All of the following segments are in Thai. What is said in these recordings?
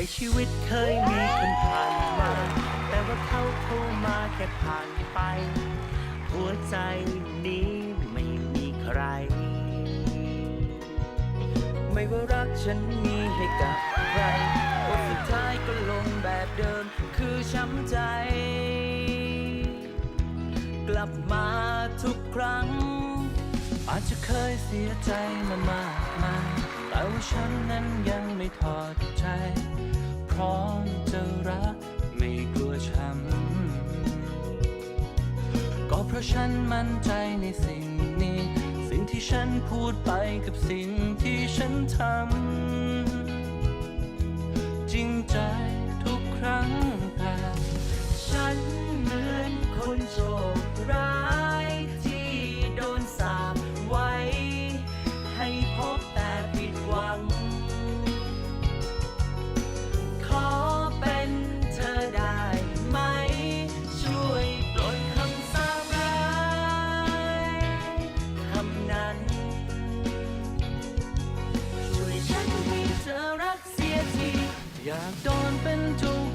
ในชีวิตเคยมีคนผ่านมา แต่ว่าเขาเข้ามาแค่ผ่านไป หัวใจนี้ไม่มีใคร ไม่ว่ารักฉันมีให้กับใครบทสุดท้ายก็ลงแบบเดิม คือช้ำใจ กลับมาทุกครั้ง อาจจะเคยเสียใจมามากมายแต่ว่าฉันนั้นยังไม่ถอดใจ ร้อมจะรักไม่กลัวช้ำก็เพราะฉันมั่นใจในสิ่งนี้ สิ่งที่ฉันพูดไปกับสิ่งที่ฉันทำ จริงใจ อยากโดนเป็นทุก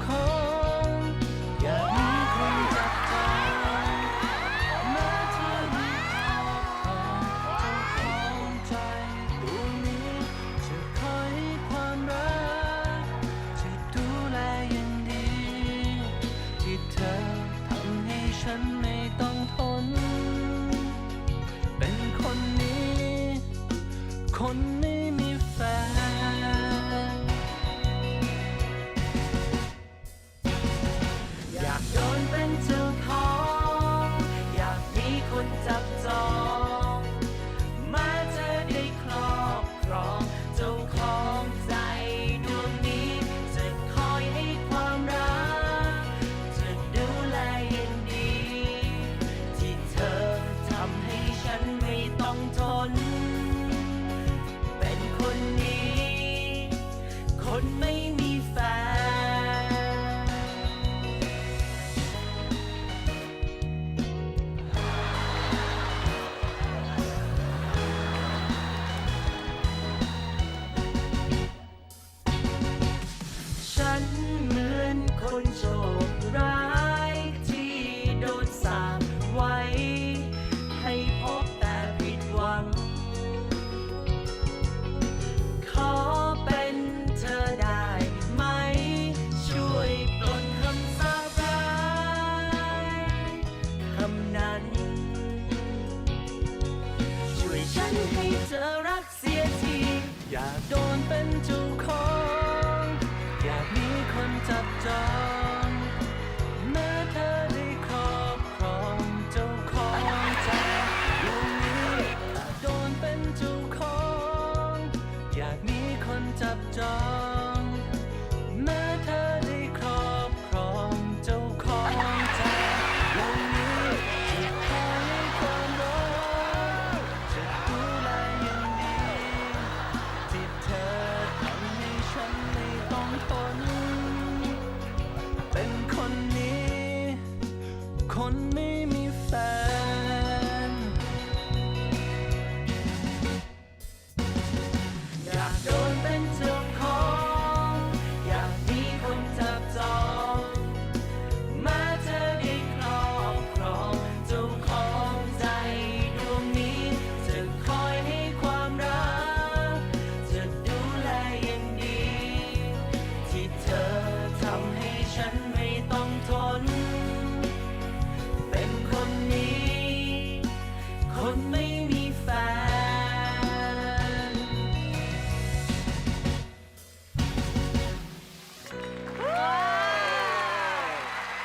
me down.